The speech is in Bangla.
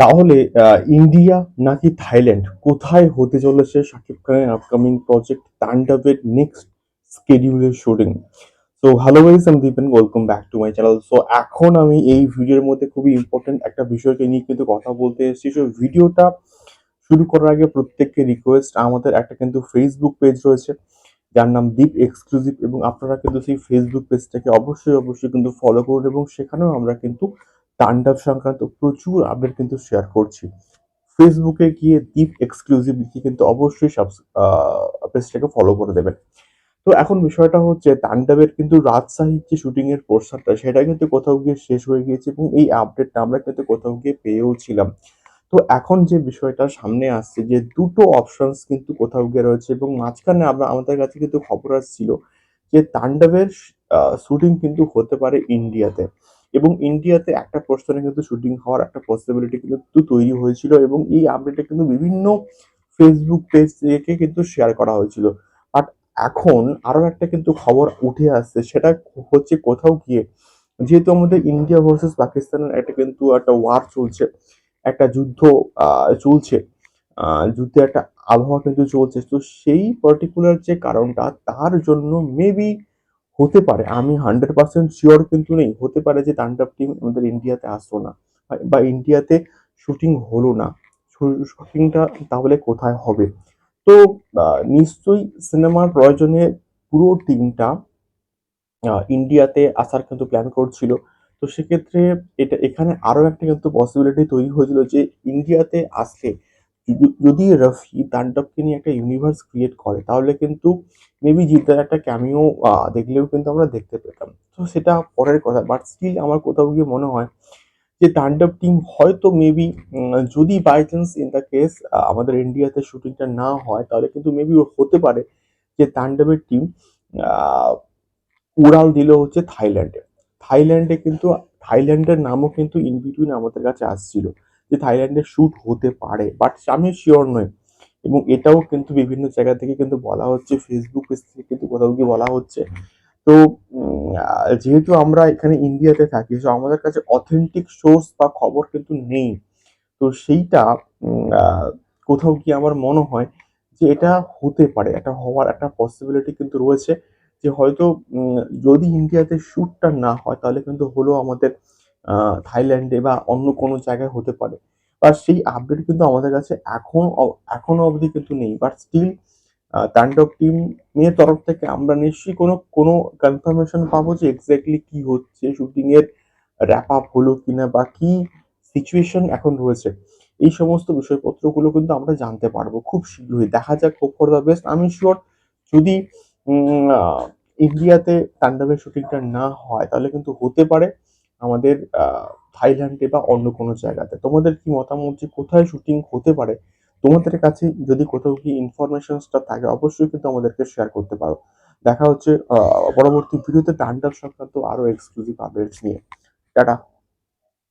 তাহলে ইন্ডিয়া নাকি থাইল্যান্ড? কোথায় হতে চলেছে শাকিব খানের আপকামিং প্রজেক্ট তান্ডবের নেক্সট স্কেডিউলের শুটিং তো হ্যালো গাইস আমি Dipen welcome back to my channel so এখন আমি এই ভিডিওর মধ্যে খুবই ইম্পর্টেন্ট একটা বিষয়কে নিয়ে কিন্তু কথা বলতে এসেছি। সো ভিডিওটা শুরু করার আগে প্রত্যেককে রিকোয়েস্ট আমাদের একটা কিন্তু ফেসবুক পেজ রয়েছে, যার নাম দীপ এক্সক্লুসিভ এবং আপনারা কিন্তু সেই ফেসবুক পেজটাকে অবশ্যই অবশ্যই কিন্তু ফলো করুন, এবং সেখানেও আমরা কিন্তু তাণ্ডব সংক্রান্ত প্রচুর আপডেট কিন্তু শেয়ার করছি। ফেসবুকে গিয়ে দীপ এক্সক্লুসিভ লিখে কিন্তু অবশ্যই পেজটাকে ফলো করে দেবেন। তো এখন বিষয়টা হচ্ছে তাণ্ডবের কিন্তু রাজশাহীর যে শুটিং এর পোর্শনটা সেটা কিন্তু কোথাও গিয়ে শেষ হয়ে গিয়েছে এবং এই আপডেটটা আমরা কিন্তু কোথাও গিয়ে পেয়েও ছিলাম। তো এখন যে বিষয়টা সামনে আসছে যে দুটো অপশনস কিন্তু কোথাও গিয়ে রয়েছে এবং মাঝখানে আমরা আমাদের কাছে কিন্তু খবর আসছিল যে তাণ্ডবের শুটিং কিন্তু হতে পারে ইন্ডিয়াতে এবং ইন্ডিয়াতে একটা পোর্শনে কিন্তু শুটিং হওয়ার একটা পসিবিলিটি কিন্তু তৈরি হয়েছিল এবং এই আপডেটটা কিন্তু বিভিন্ন ফেসবুক পেজ থেকে কিন্তু শেয়ার করা হয়েছিল। বাট এখন আরও একটা কিন্তু খবর উঠে আসছে, সেটা হচ্ছে কোথাও গিয়ে যেহেতু আমাদের ইন্ডিয়া ভার্সেস পাকিস্তানের একটা কিন্তু একটা ওয়ার চলছে, একটা যুদ্ধ চলছে যুদ্ধে একটা আবহাওয়া কিন্তু চলছে, তো সেই পার্টিকুলার যে কারণটা, তার জন্য মেবি হতে পারে, আমি হান্ড্রেড পার্সেন্ট শিওর কিন্তু নেই, হতে পারে যে তাণ্ডব টিম আমাদের ইন্ডিয়াতে আসলো না, বা- ইন্ডিয়াতে শুটিং হলো না শুটিংটা তাহলে কোথায় হবে? তো নিশ্চয়ই সিনেমার প্রয়োজনে পুরো টিমটা ইন্ডিয়াতে আসার কিন্তু প্ল্যান করছিল, তো সেক্ষেত্রে এটা, এখানে আরও একটা কিন্তু পসিবিলিটি তৈরি হয়েছিল যে ইন্ডিয়াতে আসলে যদি- রফি তাণ্ডবকে নিয়ে একটা ইউনিভার্স ক্রিয়েট করে, তাহলে কিন্তু মেবি জিদ্দার একটা ক্যামিও দেখলেও কিন্তু আমরা দেখতে পেতাম। তো সেটা পরের কথা বাট স্টিল আমার কোথাও গিয়ে মনে হয় যে তাণ্ডব টিম হয়তো মেবি যদি by chance in the case আমাদের ইন্ডিয়াতে শুটিংটা না হয়, তাহলে কিন্তু মেবি হতে পারে যে তাণ্ডবের টিম উড়াল দিল হচ্ছে থাইল্যান্ডে। থাইল্যান্ডে কিন্তু, থাইল্যান্ডের নামও কিন্তু ইন বিটুইন আমাদের কাছে আসছিল। যে থাইল্যান্ডে শ্যুট হতে পারে বাট আমি শিওর নই। এবং এটাও কিন্তু বিভিন্ন জায়গা থেকে কিন্তু বলা হচ্ছে ফেসবুক পেজ থেকে কিন্তু কোথাও গিয়ে বলা হচ্ছে। তো যেহেতু আমরা এখানে ইন্ডিয়াতে থাকি তো আমাদের কাছে অথেন্টিক সোর্স বা খবর কিন্তু নেই। তো সেইটা কোথাও গিয়ে আমার মনে হয় যে এটা হতে পারে এটা হওয়ার একটা পসিবিলিটি কিন্তু রয়েছে। যে হয়তো যদি ইন্ডিয়াতে শ্যুটটা না হয় তাহলে কিন্তু হলো আমাদের থাইল্যান্ডে বা অন্য কোনো জায়গায় হতে পারে। বা সেই আপডেট কিন্তু আমাদের কাছে এখন অ- এখনও অবধি কিন্তু নেই। বাট স্টিল তাণ্ডব টিম এর তরফ থেকে আমরা নিশ্চয়ই কোনো কোনো কনফার্মেশন পাবো যে এক্স্যাক্টলি কি হচ্ছে শুটিং এর র্যাপ আপ হলো কিনা বা কি সিচুয়েশন এখন রয়েছে। এই সমস্ত বিষয়পত্রগুলো কিন্তু আমরা জানতে পারব খুব শীঘ্রই। দেখা যাক হোপ ফর দ্য বেস্ট আমি শিওর যদি ইন্ডিয়াতে তাণ্ডবের শুটিংটা না হয়, তাহলে কিন্তু হতে পারে। আমাদের থাইল্যান্ডে বা অন্য কোনো জায়গাতে। তোমাদের কি মতামত যে কোথায় শুটিং হতে পারে? তোমাদের কাছে যদি কোথাও কি ইনফরমেশনসটা থাকে, অবশ্যই কিন্তু আমাদেরকে শেয়ার করতে পারো। দেখা হচ্ছে পরবর্তী ভিডিওতে ডান্ডাল সংক্রান্ত আরও এক্সক্লুসিভ আপডেটস নিয়ে। টাটা।